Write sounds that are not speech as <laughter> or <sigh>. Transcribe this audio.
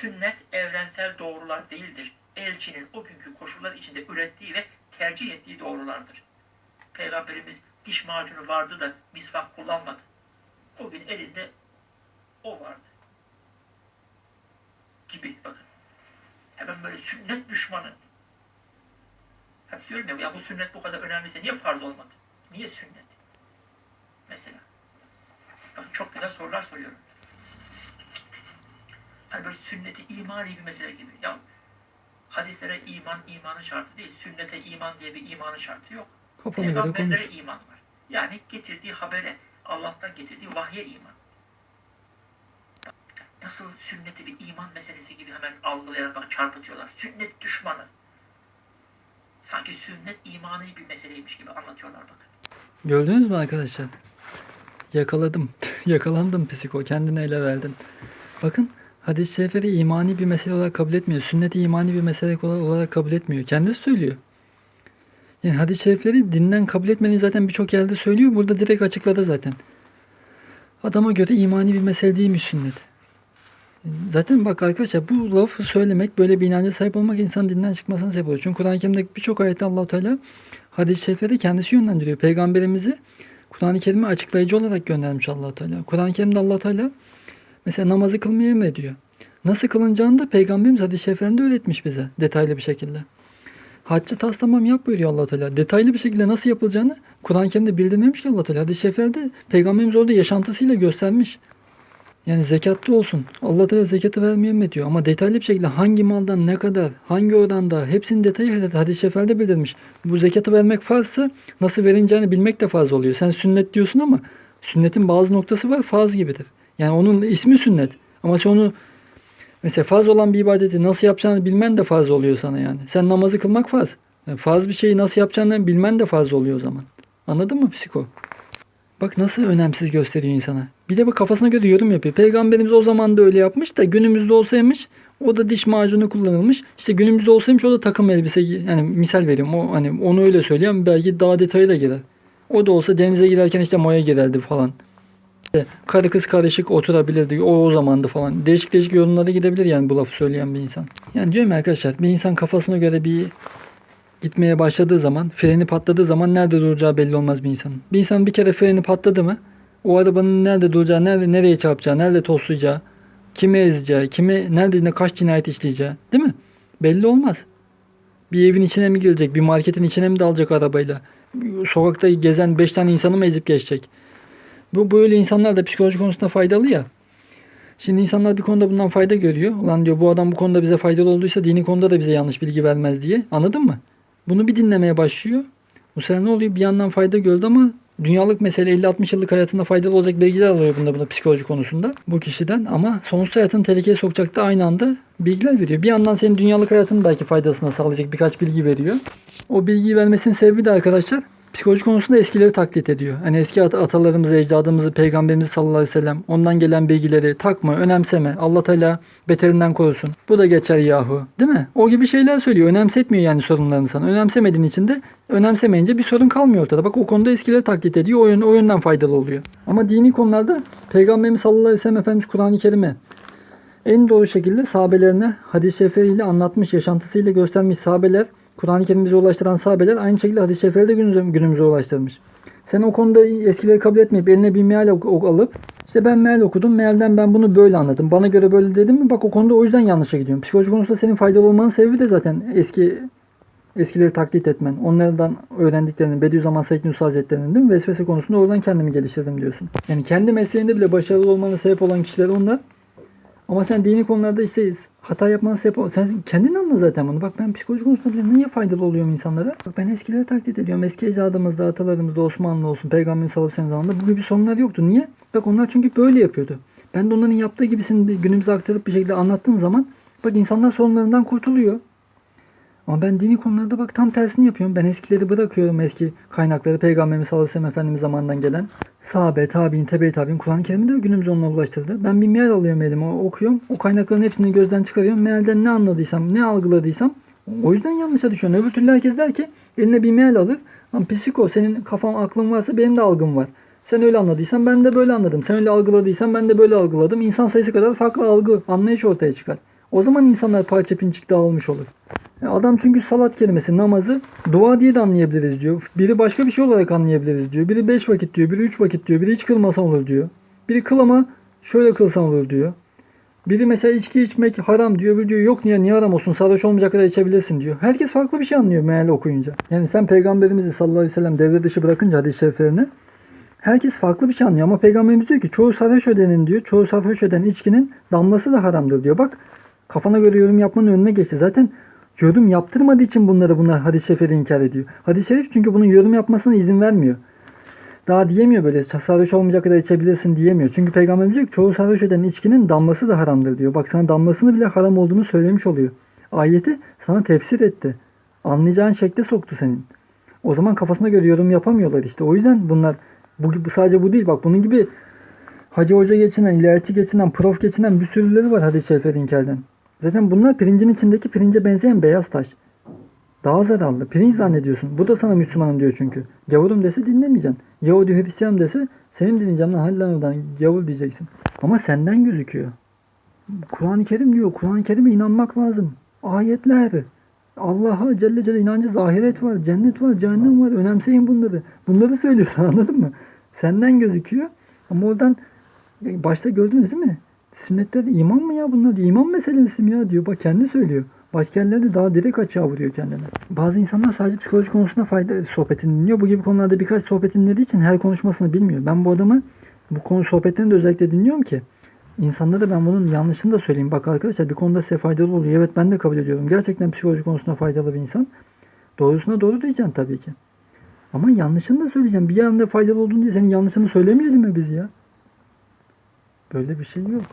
Sünnet evrensel doğrular değildir. Elçinin o günkü koşullar içinde ürettiği ve tercih ettiği doğrulardır. Peygamberimiz diş macunu vardı da misvak kullanmadı. O gün elinde o vardı. Gibi bakın. Hemen böyle sünnet düşmanı. Hep diyorum ya, ya bu sünnet bu kadar önemliyse niye farz olmadı? Niye sünnet? Mesela. Bakın çok güzel sorular soruyorum. Hani böyle sünneti imani bir mesele gibi. Ya hadislere iman imanın şartı değil. Sünnete iman diye bir imanın şartı yok. Kafana göre konuş. Peygamberlere iman var. Yani getirdiği habere, Allah'tan getirdiği vahye iman. Nasıl sünneti bir iman meselesi gibi hemen algılayarak bak çarpıtıyorlar. Sünnet düşmanı. Sanki sünnet imani bir meseleymiş gibi anlatıyorlar bakın. Gördünüz mü arkadaşlar? Yakaladım. <laughs> Yakalandım psiko. Kendine ele verdin. Bakın hadis-i şerifleri imani bir mesele olarak kabul etmiyor. Sünneti imani bir mesele olarak kabul etmiyor. Kendisi söylüyor. Yani hadis-i şerifleri dinden kabul etmediğini zaten birçok yerde söylüyor. Burada direkt açıkladı zaten. Adama göre imani bir mesele değilmiş sünnet. Zaten bak arkadaşlar bu lafı söylemek böyle bir inanca sahip olmak insan dinden çıkmasına sebep oluyor. Çünkü Kur'an-ı Kerim'de birçok ayette allah Teala hadis-i şerifleri kendisi yönlendiriyor. Peygamberimizi Kur'an-ı Kerim'i açıklayıcı olarak göndermiş allah Teala. Kur'an-ı Kerim'de allah Teala mesela namazı kılmayı emrediyor. Nasıl kılınacağını da Peygamberimiz hadis-i şeriflerinde öğretmiş bize detaylı bir şekilde. Haccı tas tamam yap buyuruyor allah Teala. Detaylı bir şekilde nasıl yapılacağını Kur'an-ı Kerim'de bildirmemiş ki allah Teala. Hadis-i şeriflerde Peygamberimiz orada yaşantısıyla göstermiş. Yani zekatlı olsun. Allah Teala zekatı vermeye emrediyor. Ama detaylı bir şekilde hangi maldan ne kadar, hangi oranda hepsinin detayı hadis-i şeriflerde bildirmiş. Bu zekatı vermek farzsa nasıl verileceğini bilmek de farz oluyor. Sen sünnet diyorsun ama sünnetin bazı noktası var farz gibidir. Yani onun ismi sünnet. Ama sen onu mesela farz olan bir ibadeti nasıl yapacağını bilmen de farz oluyor sana yani. Sen namazı kılmak farz. Yani farz bir şeyi nasıl yapacağını bilmen de farz oluyor o zaman. Anladın mı psiko? Bak nasıl önemsiz gösteriyor insana. Bir de bu kafasına göre yorum yapıyor. Peygamberimiz o zaman da öyle yapmış da günümüzde olsaymış o da diş macunu kullanılmış. İşte günümüzde olsaymış o da takım elbise yani misal veriyorum. O hani onu öyle söylüyorum belki daha detayı da girer. O da olsa denize girerken işte moya girerdi falan. Karı kız karışık oturabilirdi. O o zamandı falan. Değişik değişik yorumlara gidebilir yani bu lafı söyleyen bir insan. Yani diyorum ya arkadaşlar bir insan kafasına göre bir gitmeye başladığı zaman, freni patladığı zaman nerede duracağı belli olmaz bir insanın. Bir insan bir kere freni patladı mı, o arabanın nerede duracağı, nerede nereye çarpacağı, nerede toslayacağı, kimi ezeceği, kimi nerede ne kaç cinayet işleyeceği, değil mi? Belli olmaz. Bir evin içine mi girecek, bir marketin içine mi dalacak arabayla? Sokakta gezen 5 tane insanı mı ezip geçecek? Bu böyle insanlar da psikoloji konusunda faydalı ya. Şimdi insanlar bir konuda bundan fayda görüyor. Ulan diyor bu adam bu konuda bize faydalı olduysa dini konuda da bize yanlış bilgi vermez diye. Anladın mı? Bunu bir dinlemeye başlıyor. Bu sefer ne oluyor? Bir yandan fayda gördü ama dünyalık mesele 50-60 yıllık hayatında faydalı olacak bilgiler alıyor bunda, bunda psikoloji konusunda bu kişiden ama sonsuz hayatını tehlikeye sokacak da aynı anda bilgiler veriyor. Bir yandan senin dünyalık hayatının belki faydasına sağlayacak birkaç bilgi veriyor. O bilgiyi vermesinin sebebi de arkadaşlar psikoloji konusunda eskileri taklit ediyor. Hani eski at- atalarımızı, ecdadımızı, peygamberimizi sallallahu aleyhi ve sellem ondan gelen bilgileri takma, önemseme. Allah Teala beterinden korusun. Bu da geçer yahu. Değil mi? O gibi şeyler söylüyor. Önemsetmiyor yani sorunlarını sana. Önemsemediğin için de önemsemeyince bir sorun kalmıyor ortada. Bak o konuda eskileri taklit ediyor. O, yön, o yönden faydalı oluyor. Ama dini konularda Peygamberimiz sallallahu aleyhi ve sellem Efendimiz Kur'an-ı Kerim'e en doğru şekilde sahabelerine hadis-i şerifleriyle anlatmış, yaşantısıyla göstermiş sahabeler, Kur'an-ı Kerim'i bize ulaştıran sahabeler aynı şekilde hadis-i şerifleri de günümüze, günümüze ulaştırmış. Sen o konuda eskileri kabul etmeyip eline bir meal alıp işte ben meal okudum, mealden ben bunu böyle anladım. Bana göre böyle dedim mi bak o konuda o yüzden yanlışa gidiyorum. Psikoloji konusunda senin faydalı olmanın sebebi de zaten eski eskileri taklit etmen. Onlardan öğrendiklerini, Bediüzzaman Said Nursi Hazretleri'nin değil mi? Vesvese konusunda oradan kendimi geliştirdim diyorsun. Yani kendi mesleğinde bile başarılı olmana sebep olan kişiler onlar. Ama sen dini konularda işte hata yapmana sebep ol. Sen kendin anla zaten bunu. Bak ben psikoloji konusunda bile niye faydalı oluyorum insanlara? Bak ben eskileri taklit ediyorum. Eski ecdadımızda, atalarımızda, Osmanlı olsun, Peygamberin sallallahu aleyhi ve sellem zamanında bu gibi sorunlar yoktu. Niye? Bak onlar çünkü böyle yapıyordu. Ben de onların yaptığı gibisini günümüze aktarıp bir şekilde anlattığım zaman bak insanlar sorunlarından kurtuluyor. Ama ben dini konularda bak tam tersini yapıyorum. Ben eskileri bırakıyorum. Eski kaynakları Peygamberimiz sallallahu aleyhi ve sellem Efendimiz zamanından gelen. Sahabe, tabi'in, tebe tabi'in Kur'an-ı Kerim'i de günümüze onunla ulaştırdı. Ben bir meal alıyorum elime okuyorum. O kaynakların hepsini gözden çıkarıyorum. Mealden ne anladıysam, ne algıladıysam o yüzden yanlışa düşüyorum. Öbür türlü herkes der ki eline bir meal alır. Ama psiko senin kafan aklın varsa benim de algım var. Sen öyle anladıysan ben de böyle anladım. Sen öyle algıladıysan ben de böyle algıladım. İnsan sayısı kadar farklı algı, anlayış ortaya çıkar. O zaman insanlar parça pinçik dağılmış olur. Adam çünkü salat kelimesi namazı dua diye de anlayabiliriz diyor. Biri başka bir şey olarak anlayabiliriz diyor. Biri beş vakit diyor. Biri üç vakit diyor. Biri hiç kılmasan olur diyor. Biri kıl ama şöyle kılsan olur diyor. Biri mesela içki içmek haram diyor. Biri diyor yok niye niye haram olsun sarhoş olmayacak kadar içebilirsin diyor. Herkes farklı bir şey anlıyor meal okuyunca. Yani sen peygamberimizi sallallahu aleyhi ve sellem devre dışı bırakınca hadis-i şeriflerini herkes farklı bir şey anlıyor. Ama peygamberimiz diyor ki çoğu sarhoş ödenin diyor. Çoğu sarhoş öden içkinin damlası da haramdır diyor. Bak kafana göre yorum yapmanın önüne geçti. Zaten yorum yaptırmadığı için bunları bunlar hadis-i şerifleri inkar ediyor. Hadis-i şerif çünkü bunun yorum yapmasına izin vermiyor. Daha diyemiyor böyle sarhoş olmayacak kadar içebilirsin diyemiyor. Çünkü peygamberimiz diyor ki çoğu sarhoş eden içkinin damlası da haramdır diyor. Bak sana damlasını bile haram olduğunu söylemiş oluyor. Ayeti sana tefsir etti. Anlayacağın şekle soktu senin. O zaman kafasına göre yorum yapamıyorlar işte. O yüzden bunlar bu, bu sadece bu değil. Bak bunun gibi hacı hoca geçinen, ilahiyatçı geçinen, prof geçinen bir sürüleri var hadis-i şerifleri inkardan. Zaten bunlar pirincin içindeki pirince benzeyen beyaz taş. Daha zararlı. Pirinç zannediyorsun. Bu da sana Müslümanım diyor çünkü. Gavurum dese dinlemeyeceksin. Yahudi Hristiyan dese senin lan oradan gavur diyeceksin. Ama senden gözüküyor. Kur'an-ı Kerim diyor. Kur'an-ı Kerim'e inanmak lazım. Ayetler. Allah'a Celle Celle inancı ahiret var, cennet var, cehennem var. Önemseyin bunları. Bunları söylüyorsun <laughs> anladın mı? Senden gözüküyor. Ama oradan başta gördünüz değil mi? Sünnetlerde iman mı ya bunlar diyor. İman meselesi mi ya diyor. Bak kendi söylüyor. Başka yerlerde daha direkt açığa vuruyor kendine. Bazı insanlar sadece psikoloji konusunda fayda sohbetini dinliyor. Bu gibi konularda birkaç sohbet dinlediği için her konuşmasını bilmiyor. Ben bu adamı bu konu sohbetlerini de özellikle dinliyorum ki insanlara ben bunun yanlışını da söyleyeyim. Bak arkadaşlar bir konuda size faydalı oluyor. Evet ben de kabul ediyorum. Gerçekten psikoloji konusunda faydalı bir insan. Doğrusuna doğru diyeceksin tabii ki. Ama yanlışını da söyleyeceğim. Bir yanda faydalı olduğunu diye senin yanlışını söylemeyelim mi biz ya? Böyle bir şey yok.